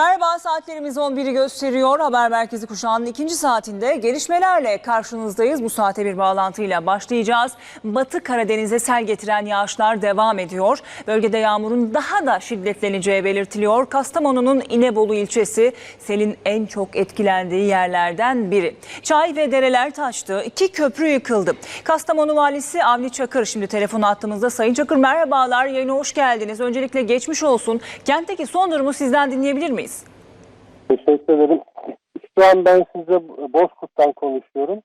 Merhaba saatlerimiz 11'i gösteriyor. Haber Merkezi kuşağının ikinci saatinde gelişmelerle karşınızdayız. Bu saate bir bağlantıyla başlayacağız. Batı Karadeniz'e sel getiren yağışlar devam ediyor. Bölgede yağmurun daha da şiddetleneceği belirtiliyor. Kastamonu'nun İnebolu ilçesi selin en çok etkilendiği yerlerden biri. Çay ve dereler taştı. İki köprü yıkıldı. Kastamonu valisi Avni Çakır şimdi telefon attığımızda. Sayın Çakır merhabalar yayına hoş geldiniz. Öncelikle geçmiş olsun. Kentteki son durumu sizden dinleyebilir miyiz? Teşekkür ederim. Şu an ben size Bozkurt'tan konuşuyorum.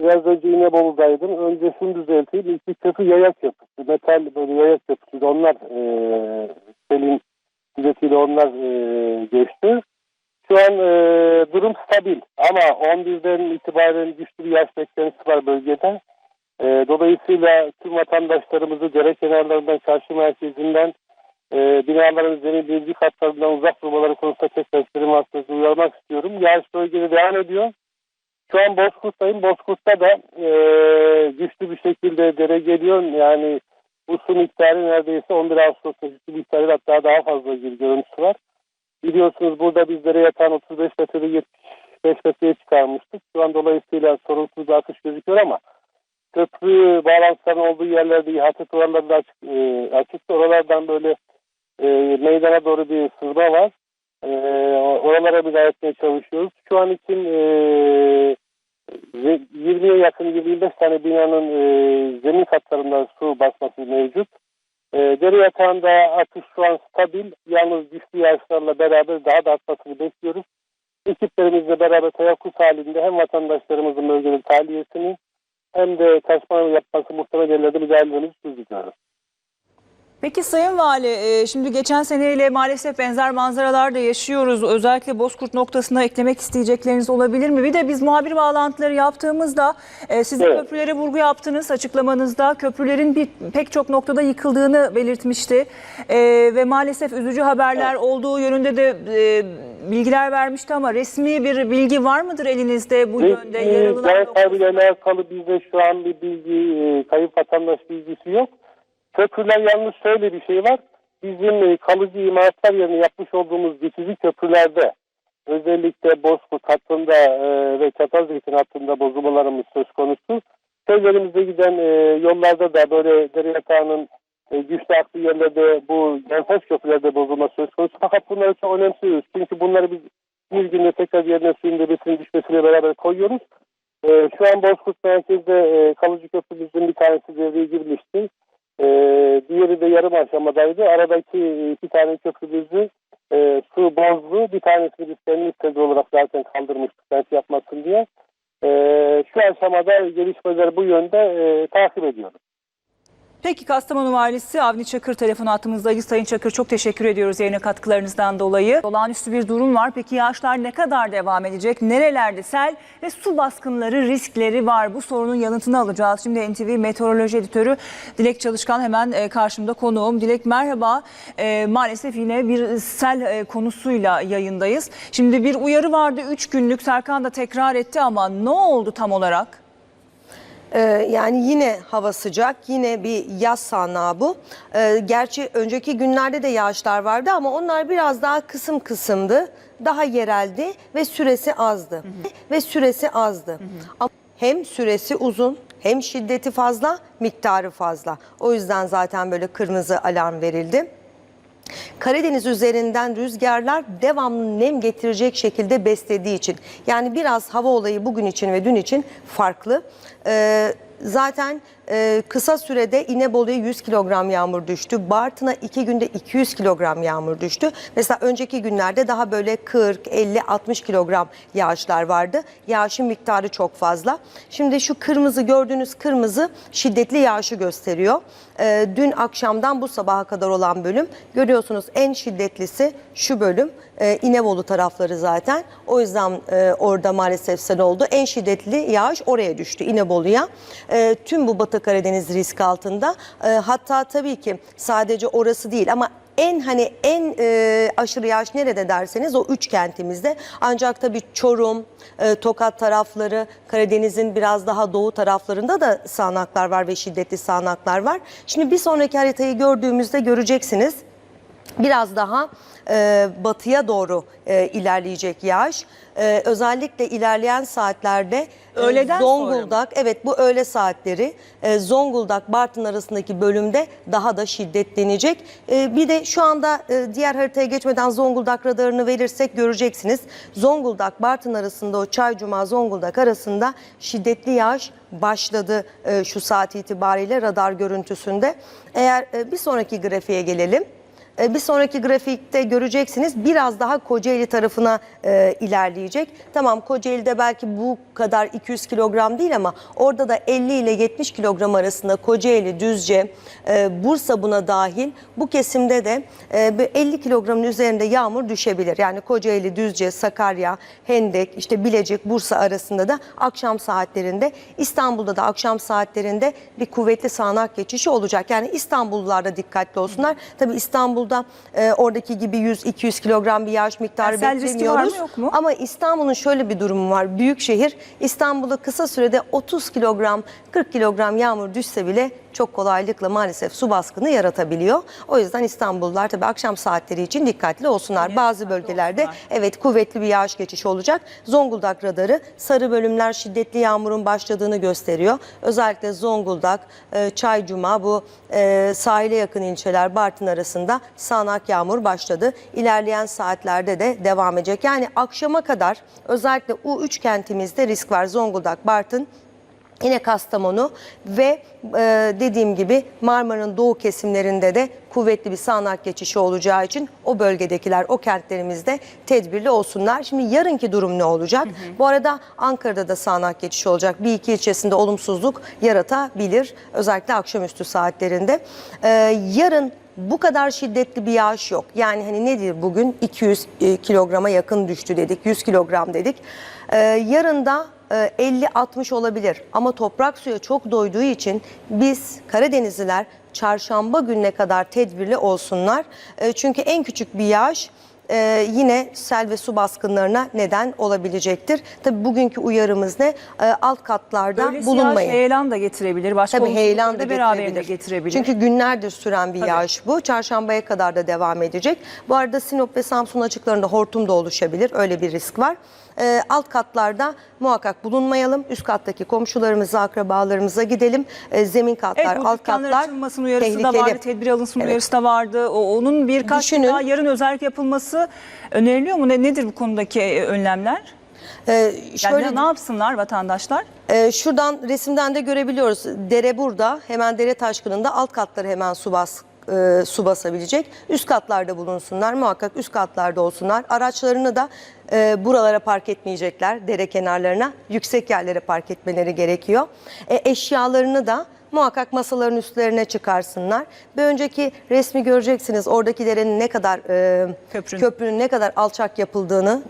Biraz önce İnebolu'daydım. Önce şunu düzelteyim. İlk bir köprü yaya köprüsü. Metal böyle yaya köprüsü. Onlar e, selin şiddetiyle onlar e, geçti. Şu an e, durum stabil. Ama 11'den itibaren güçlü bir yağış beklentisi var bölgede. E, dolayısıyla tüm vatandaşlarımızı dere kenarlarından, çarşı merkezinden e, binaların zemin birinci katlarından uzak durmaları konusunda tekrar isterim vasıtası uyarmak istiyorum. Yağış bölgede devam ediyor. Şu an Bozkurt'tayım. Bozkurt'ta da e, güçlü bir şekilde dere geliyor. Yani bu su miktarı neredeyse 11 Ağustos'ta ciddi miktarı hatta daha fazla bir görüntüsü var. Biliyorsunuz burada bizlere yatan 35 metrede 75 metreye çıkarmıştık. Şu an dolayısıyla sorunsuz bir akış gözüküyor ama köprü bağlantılarının olduğu yerlerde ihatet oraları da açık, e, açık. Oralardan böyle e, meydana doğru bir sızma var. E, oralara müdahale etmeye çalışıyoruz. Şu an için e, ve 20'ye yakın 25 tane binanın e, zemin katlarında su basması mevcut. E, dere yatağında akış şu an stabil. Yalnız güçlü yağışlarla beraber daha da artmasını bekliyoruz. Ekiplerimizle beraber teyakkuz halinde hem vatandaşlarımızın bölgenin tahliyesini hem de taşma yapması muhtemel yerlerde müdahalelerimizi sürdürüyoruz. Peki Sayın Vali, e, şimdi geçen seneyle maalesef benzer manzaralar da yaşıyoruz. Özellikle Bozkurt noktasına eklemek isteyecekleriniz olabilir mi? Bir de biz muhabir bağlantıları yaptığımızda e, siz Evet. köprülere vurgu yaptınız açıklamanızda. Köprülerin bir pek çok noktada yıkıldığını belirtmişti. E, Ve maalesef üzücü haberler olduğu yönünde de e, bilgiler vermişti ama resmi bir bilgi var mıdır elinizde bu yönde? Resmi can noktasında? kaybıyla alakalı bizde şu an bir bilgi, e, kayıp vatandaş bilgisi yok. Köprüler yalnız şöyle bir şey var. Bizim kalıcı imalatlar yerine yapmış olduğumuz geçici köprülerde özellikle Bozkurt hattında e, ve Çatalzeytin hattında bozulmalarımız söz konusu. Köylerimizde giden e, yollarda da böyle dere yatağının e, güçlü aktığı yerlerde bu yenfes köprülerde bozulma söz konusu. Fakat bunları çok önemsiyoruz. Çünkü bunları biz bir günde tekrar yerine suyun debesinin düşmesiyle beraber koyuyoruz. E, şu an Bozkurt merkezde e, kalıcı köprümüzün bir tanesi devreye girmişti. E, diğeri de yarım aşamadaydı. Aradaki iki tane köprümüzü e, su bozdu. Bir tanesini biz kendi istedi olarak zaten kaldırmıştık kent yapmasın diye. E, şu aşamada gelişmeler bu yönde e, takip ediyoruz. Peki Kastamonu Valisi Avni Çakır telefon attığımızdayız. Sayın Çakır çok teşekkür ediyoruz yayına katkılarınızdan dolayı. Olağanüstü bir durum var. Peki yağışlar ne kadar devam edecek? Nerelerde sel ve su baskınları riskleri var? Bu sorunun yanıtını alacağız. Şimdi NTV Meteoroloji Editörü Dilek Çalışkan hemen e, karşımda konuğum. Dilek merhaba. E, maalesef yine bir sel e, konusuyla yayındayız. Şimdi bir uyarı vardı 3 günlük. Serkan da tekrar etti ama ne oldu tam olarak? Ee, yani yine hava sıcak, yine bir yaz sahnağı bu. Ee, gerçi önceki günlerde de yağışlar vardı ama onlar biraz daha kısım kısımdı. Daha yereldi ve süresi azdı. Ve süresi azdı. Ama hem süresi uzun hem şiddeti fazla, miktarı fazla. O yüzden zaten böyle kırmızı alarm verildi. Karadeniz üzerinden rüzgarlar devamlı nem getirecek şekilde beslediği için. Yani biraz hava olayı bugün için ve dün için farklı. Ee, zaten e, kısa sürede İnebolu'ya 100 kilogram yağmur düştü. Bartın'a 2 günde 200 kilogram yağmur düştü. Mesela önceki günlerde daha böyle 40, 50, 60 kilogram yağışlar vardı. Yağışın miktarı çok fazla. Şimdi şu kırmızı gördüğünüz kırmızı şiddetli yağışı gösteriyor. Ee, dün akşamdan bu sabaha kadar olan bölüm görüyorsunuz en şiddetlisi şu bölüm e, İnebolu tarafları zaten. O yüzden e, orada maalesef sel oldu. En şiddetli yağış oraya düştü İnebolu'ya. E, tüm bu Batı Karadeniz risk altında. E, hatta tabii ki sadece orası değil ama en hani en e, aşırı yağış nerede derseniz o üç kentimizde. Ancak tabii Çorum, e, Tokat tarafları, Karadeniz'in biraz daha doğu taraflarında da sağanaklar var ve şiddetli sağanaklar var. Şimdi bir sonraki haritayı gördüğümüzde göreceksiniz. Biraz daha e, batıya doğru e, ilerleyecek yağış. E, özellikle ilerleyen saatlerde e, Öğleden? Zonguldak, evet bu öğle saatleri e, Zonguldak Bartın arasındaki bölümde daha da şiddetlenecek. E, bir de şu anda e, diğer haritaya geçmeden Zonguldak radarını verirsek göreceksiniz. Zonguldak Bartın arasında o Çaycuma Zonguldak arasında şiddetli yağış başladı e, şu saat itibariyle radar görüntüsünde. Eğer e, bir sonraki grafiğe gelelim. E, Bir sonraki grafikte göreceksiniz biraz daha Kocaeli tarafına e, ilerleyecek. Tamam Kocaeli'de belki bu kadar 200 kilogram değil ama orada da 50 ile 70 kilogram arasında Kocaeli, Düzce, e, Bursa buna dahil. Bu kesimde de e, bir 50 kilogramın üzerinde yağmur düşebilir. Yani Kocaeli, Düzce, Sakarya, Hendek, işte Bilecik, Bursa arasında da akşam saatlerinde İstanbul'da da akşam saatlerinde bir kuvvetli sağanak geçişi olacak. Yani İstanbullular da dikkatli olsunlar. Tabii İstanbul'da e, oradaki gibi 100-200 kilogram bir yağış miktarı sel riski var beklemiyoruz. mı, yok mu? Ama İstanbul'un şöyle bir durumu var. Büyük şehir İstanbul'da kısa sürede 30 kilogram 40 kilogram yağmur düşse bile çok kolaylıkla maalesef su baskını yaratabiliyor. O yüzden İstanbullular tabii akşam saatleri için dikkatli olsunlar. Bazı bölgelerde evet kuvvetli bir yağış geçişi olacak. Zonguldak radarı sarı bölümler şiddetli yağmurun başladığını gösteriyor. Özellikle Zonguldak, e, Çaycuma bu e, sahile yakın ilçeler Bartın arasında sağanak yağmur başladı. İlerleyen saatlerde de devam edecek. Yani akşama kadar özellikle U3 kentimizde risk var. Zonguldak, Bartın, Yine Kastamonu ve e, dediğim gibi Marmara'nın doğu kesimlerinde de kuvvetli bir sağanak geçişi olacağı için o bölgedekiler, o kentlerimizde tedbirli olsunlar. Şimdi yarınki durum ne olacak? Bu arada Ankara'da da sağanak geçiş olacak. Bir iki ilçesinde olumsuzluk yaratabilir. Özellikle akşamüstü saatlerinde. E, yarın bu kadar şiddetli bir yağış yok. Yani hani nedir bugün 200 e, kilograma yakın düştü dedik, 100 kilogram dedik. E, yarın da 50-60 olabilir ama toprak suya çok doyduğu için biz Karadenizliler çarşamba gününe kadar tedbirli olsunlar. E, Çünkü en küçük bir yağış e, yine sel ve su baskınlarına neden olabilecektir. Tabii bugünkü uyarımız ne? E, Alt katlarda Böylesi bulunmayın. yağış heyelan da getirebilir. Başka Tabii heyelan da getirebilir. getirebilir. Çünkü günlerdir süren bir Tabii. yağış bu. Çarşambaya kadar da devam edecek. Bu arada Sinop ve Samsun açıklarında hortum da oluşabilir. Öyle bir risk var. Ee, alt katlarda muhakkak bulunmayalım. Üst kattaki komşularımıza, akrabalarımıza gidelim. Ee, zemin katlar, Evet alt katlar açılmasın uyarısı da tehlikeli. vardı, tedbir alınsın Evet. uyarısı da vardı. O, onun birkaç Düşünün. daha yarın özellik yapılması öneriliyor mu? Ne, nedir bu konudaki e, önlemler? Ee, Yani şöyle ne, ne yapsınlar vatandaşlar? Ee, şuradan resimden de görebiliyoruz. Dere burada. Hemen dere taşkınında alt katları hemen su bas e, su basabilecek. Üst katlarda bulunsunlar. Muhakkak üst katlarda olsunlar. Araçlarını da e, buralara park etmeyecekler. Dere kenarlarına. Yüksek yerlere park etmeleri gerekiyor. E, eşyalarını da muhakkak masaların üstlerine çıkarsınlar. Bir önceki resmi göreceksiniz. Oradaki derenin ne kadar e, Köprünün. köprünün ne kadar alçak yapıldığını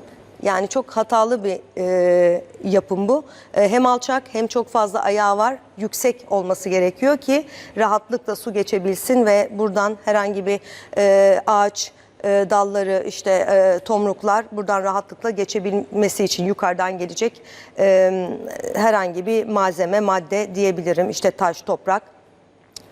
yani çok hatalı bir e, yapım bu. E, hem alçak hem çok fazla ayağı var. Yüksek olması gerekiyor ki rahatlıkla su geçebilsin ve buradan herhangi bir e, ağaç e, dalları işte e, tomruklar buradan rahatlıkla geçebilmesi için yukarıdan gelecek e, herhangi bir malzeme madde diyebilirim işte taş toprak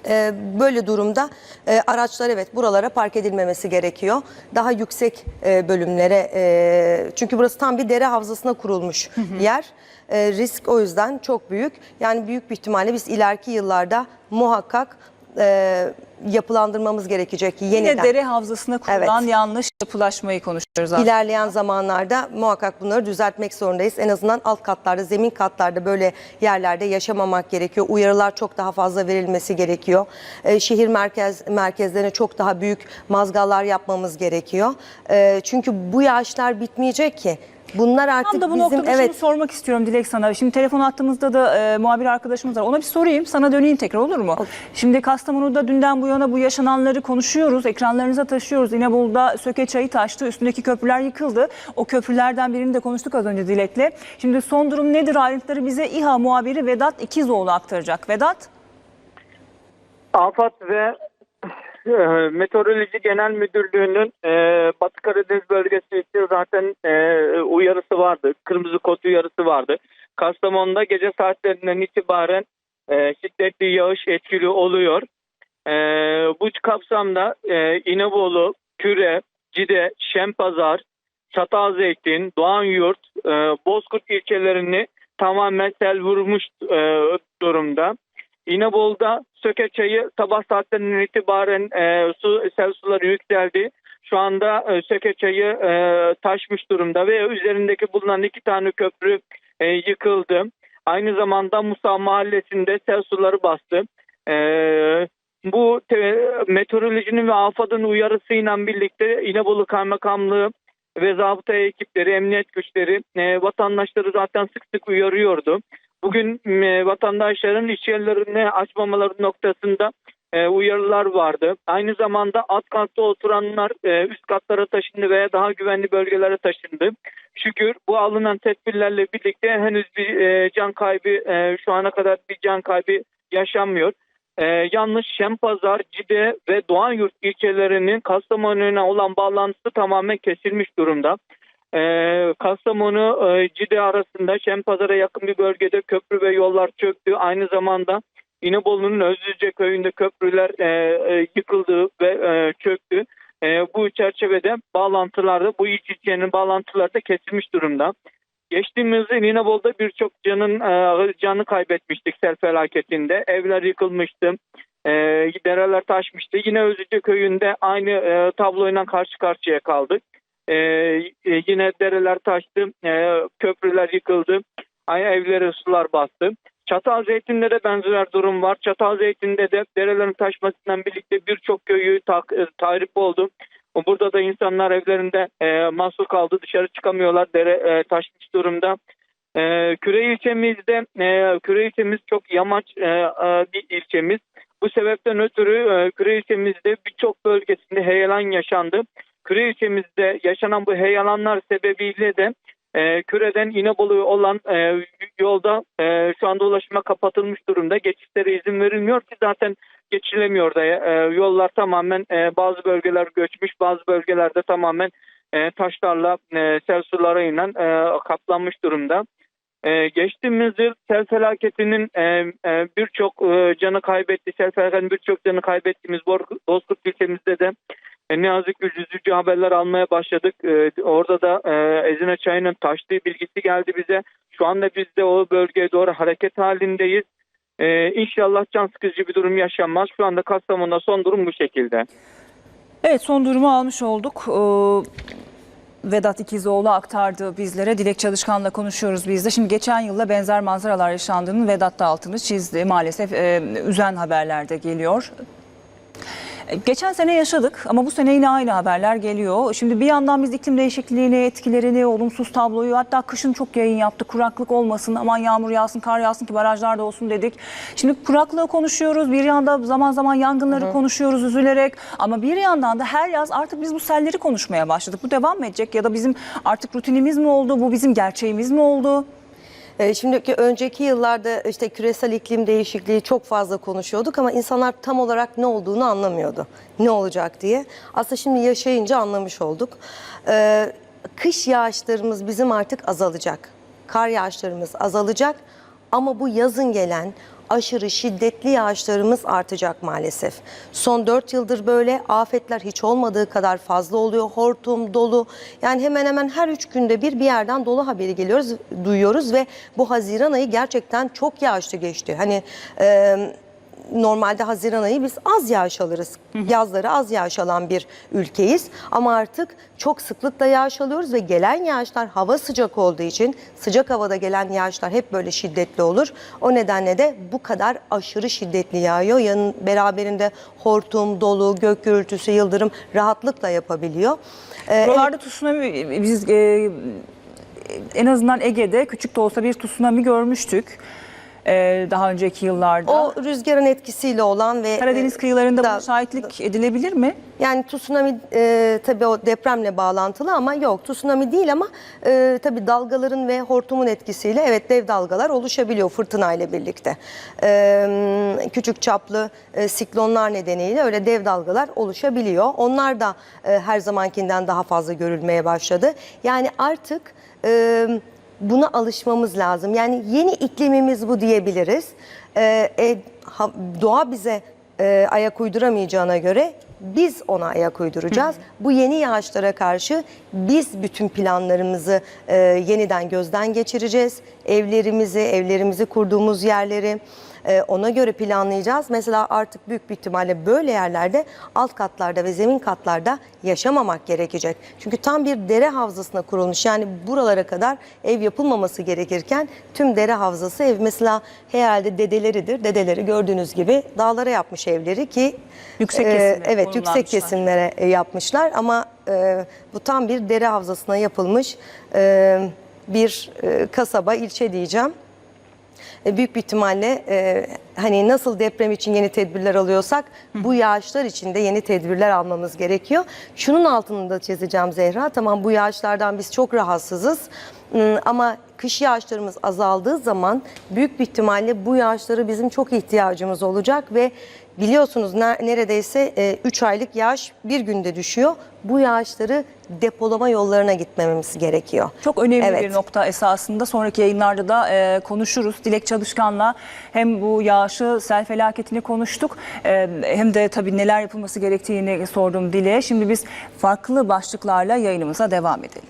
ee, böyle durumda e, araçlar evet buralara park edilmemesi gerekiyor. Daha yüksek e, bölümlere e, çünkü burası tam bir dere havzasına kurulmuş yer. E, risk o yüzden çok büyük. Yani büyük bir ihtimalle biz ileriki yıllarda muhakkak e, yapılandırmamız gerekecek yeniden. Yine dere havzasına kurulan Evet. yanlış yapılaşmayı konuşuyoruz aslında. İlerleyen zamanlarda muhakkak bunları düzeltmek zorundayız. En azından alt katlarda, zemin katlarda böyle yerlerde yaşamamak gerekiyor. Uyarılar çok daha fazla verilmesi gerekiyor. Ee, şehir merkez merkezlerine çok daha büyük mazgallar yapmamız gerekiyor. Ee, çünkü bu yağışlar bitmeyecek ki. Bunlar artık Tam da bu bizim noktada evet şunu sormak istiyorum Dilek sana. Şimdi telefon attığımızda da e, muhabir arkadaşımız var. Ona bir sorayım. Sana döneyim tekrar olur mu? Şimdi Kastamonu'da dünden bu yana bu yaşananları konuşuyoruz. Ekranlarınıza taşıyoruz. İnebolu'da Söke çayı taştı. Üstündeki köprüler yıkıldı. O köprülerden birini de konuştuk az önce Dilek'le. Şimdi son durum nedir? Ayrıntıları bize İHA muhabiri Vedat İkizoğlu aktaracak. Vedat? AFAD ve Meteoroloji Genel Müdürlüğü'nün e, Batı Karadeniz bölgesi için zaten e, uyarısı vardı. Kırmızı kod uyarısı vardı. Kastamonu'da gece saatlerinden itibaren e, şiddetli yağış etkili oluyor. E, bu kapsamda e, İnebolu, Küre, Cide, Şempazar, Çatalzeytin, Doğanyurt, e, Bozkurt ilçelerini tamamen sel vurmuş e, durumda. İnebolu'da Sökeçay'ı sabah saatlerinden itibaren e, su, sel suları yükseldi. Şu anda e, Sökeçay'ı e, taşmış durumda ve üzerindeki bulunan iki tane köprü e, yıkıldı. Aynı zamanda Musa Mahallesi'nde sel suları bastı. E, bu te- meteorolojinin ve AFAD'ın uyarısıyla birlikte İnebolu Kaymakamlığı ve zabıta ekipleri, emniyet güçleri e, vatandaşları zaten sık sık uyarıyordu. Bugün e, vatandaşların iş yerlerini açmamaları noktasında e, uyarılar vardı. Aynı zamanda alt katta oturanlar e, üst katlara taşındı veya daha güvenli bölgelere taşındı. Şükür bu alınan tedbirlerle birlikte henüz bir e, can kaybı e, şu ana kadar bir can kaybı yaşanmıyor. E, yalnız Şempazar, Cide ve Doğanyurt ilçelerinin Kastamonu'na olan bağlantısı tamamen kesilmiş durumda. E, Kastamonu e, Cide arasında Şempazar'a yakın bir bölgede köprü ve yollar çöktü. Aynı zamanda İnebolu'nun Özlüce köyünde köprüler e, e, yıkıldı ve e, çöktü. Bu çerçevede bağlantılarda bu iki ilçenin bağlantıları da kesilmiş durumda. Geçtiğimiz yıl İnebolu'da birçok canın e, canı kaybetmiştik sel felaketinde. Evler yıkılmıştı. Dereler taşmıştı. Yine Özlüce köyünde aynı e, tabloyla karşı karşıya kaldık. E, e, yine dereler taştı. E, köprüler yıkıldı. Evlere sular bastı. Çatal Zeytin'de de benzer durum var. Çatal Zeytin'de de derelerin taşmasından birlikte birçok köyü tak, e, tahrip oldu. Burada da insanlar evlerinde e, mahsur kaldı. Dışarı çıkamıyorlar. Dere e, taşmış durumda. E, Küre ilçemizde e, Küre ilçemiz çok yamaç e, e, bir ilçemiz. Bu sebepten ötürü e, Küre ilçemizde birçok bölgesinde heyelan yaşandı. Küre ilçemizde yaşanan bu heyelanlar sebebiyle de e, Küre'den İnebolu'ya olan e, yolda e, şu anda ulaşıma kapatılmış durumda. Geçişlere izin verilmiyor ki zaten geçilemiyor da e, yollar tamamen e, bazı bölgeler göçmüş bazı bölgelerde tamamen e, taşlarla e, sel sularıyla e, kaplanmış durumda. E, geçtiğimiz yıl sel felaketinin e, e, birçok e, canı kaybetti. Sel felaketinin birçok canı kaybettiğimiz Bozkurt ilçemizde de e, ne yazık ki üzücü haberler almaya başladık. E, orada da e, Ezine Çayı'nın taştığı bilgisi geldi bize. Şu anda biz de o bölgeye doğru hareket halindeyiz. E, inşallah can sıkıcı bir durum yaşanmaz. Şu anda Kastamonu'da son durum bu şekilde. Evet son durumu almış olduk. Ee, Vedat İkizoğlu aktardı bizlere. Dilek Çalışkan'la konuşuyoruz biz de. Şimdi geçen yılla benzer manzaralar yaşandığının Vedat da altını çizdi. Maalesef e, üzen haberler de geliyor. Geçen sene yaşadık ama bu sene yine aynı haberler geliyor. Şimdi bir yandan biz iklim değişikliğini, etkilerini, olumsuz tabloyu hatta kışın çok yayın yaptık. Kuraklık olmasın, aman yağmur yağsın, kar yağsın ki barajlarda olsun dedik. Şimdi kuraklığı konuşuyoruz. Bir yanda zaman zaman yangınları konuşuyoruz üzülerek. Ama bir yandan da her yaz artık biz bu selleri konuşmaya başladık. Bu devam mı edecek ya da bizim artık rutinimiz mi oldu? Bu bizim gerçeğimiz mi oldu? E, Şimdiki önceki yıllarda işte küresel iklim değişikliği çok fazla konuşuyorduk ama insanlar tam olarak ne olduğunu anlamıyordu. Ne olacak diye. Aslında şimdi yaşayınca anlamış olduk. E, kış yağışlarımız bizim artık azalacak. Kar yağışlarımız azalacak ama bu yazın gelen aşırı şiddetli yağışlarımız artacak maalesef. Son 4 yıldır böyle afetler hiç olmadığı kadar fazla oluyor. Hortum, dolu yani hemen hemen her 3 günde bir bir yerden dolu haberi geliyoruz, duyuyoruz ve bu Haziran ayı gerçekten çok yağışlı geçti. Hani e, normalde Haziran ayı biz az yağış alırız. Yazları az yağış alan bir ülkeyiz. Ama artık çok sıklıkla yağış alıyoruz ve gelen yağışlar hava sıcak olduğu için sıcak havada gelen yağışlar hep böyle şiddetli olur. O nedenle de bu kadar aşırı şiddetli yağıyor. Yanın beraberinde hortum, dolu, gök gürültüsü, yıldırım rahatlıkla yapabiliyor. Ee, Buralarda tsunami biz e, en azından Ege'de küçük de olsa bir tsunami görmüştük. E, daha önceki yıllarda. o rüzgarın etkisiyle olan ve Karadeniz e, kıyılarında da- buna şahitlik edilebilir mi? Yani tsunami e, tabii o depremle bağlantılı ama yok tsunami değil ama e, tabii dalgaların ve hortumun etkisiyle evet dev dalgalar oluşabiliyor fırtına ile birlikte. E, küçük çaplı e, siklonlar nedeniyle öyle dev dalgalar oluşabiliyor. Onlar da e, her zamankinden daha fazla görülmeye başladı. Yani artık e, buna alışmamız lazım. Yani yeni iklimimiz bu diyebiliriz. E, e, ha- doğa bize e, ayak uyduramayacağına göre biz ona ayak uyduracağız. Bu yeni yağışlara karşı biz bütün planlarımızı e, yeniden gözden geçireceğiz. Evlerimizi, evlerimizi kurduğumuz yerleri e, ona göre planlayacağız. Mesela artık büyük bir ihtimalle böyle yerlerde alt katlarda ve zemin katlarda yaşamamak gerekecek. Çünkü tam bir dere havzasına kurulmuş. Yani buralara kadar ev yapılmaması gerekirken tüm dere havzası ev mesela herhalde dedeleridir. Dedeleri gördüğünüz gibi dağlara yapmış evleri ki Yüksek e, kesimlere evet yüksek kesimlere e, yapmışlar ama e, bu tam bir dere havzasına yapılmış e, bir e, kasaba ilçe diyeceğim. E, büyük bir ihtimalle e, hani nasıl deprem için yeni tedbirler alıyorsak bu yağışlar için de yeni tedbirler almamız gerekiyor. Şunun altını da çizeceğim Zehra. Tamam bu yağışlardan biz çok rahatsızız. Ama kış yağışlarımız azaldığı zaman büyük bir ihtimalle bu yağışları bizim çok ihtiyacımız olacak ve biliyorsunuz ner- neredeyse 3 aylık yağış bir günde düşüyor. Bu yağışları depolama yollarına gitmememiz gerekiyor. Çok önemli Evet. bir nokta esasında. Sonraki yayınlarda da e, konuşuruz. Dilek Çalışkan'la hem bu yağışı, sel felaketini konuştuk. E, hem de tabii neler yapılması gerektiğini sordum Dilek'e. Şimdi biz farklı başlıklarla yayınımıza devam edelim.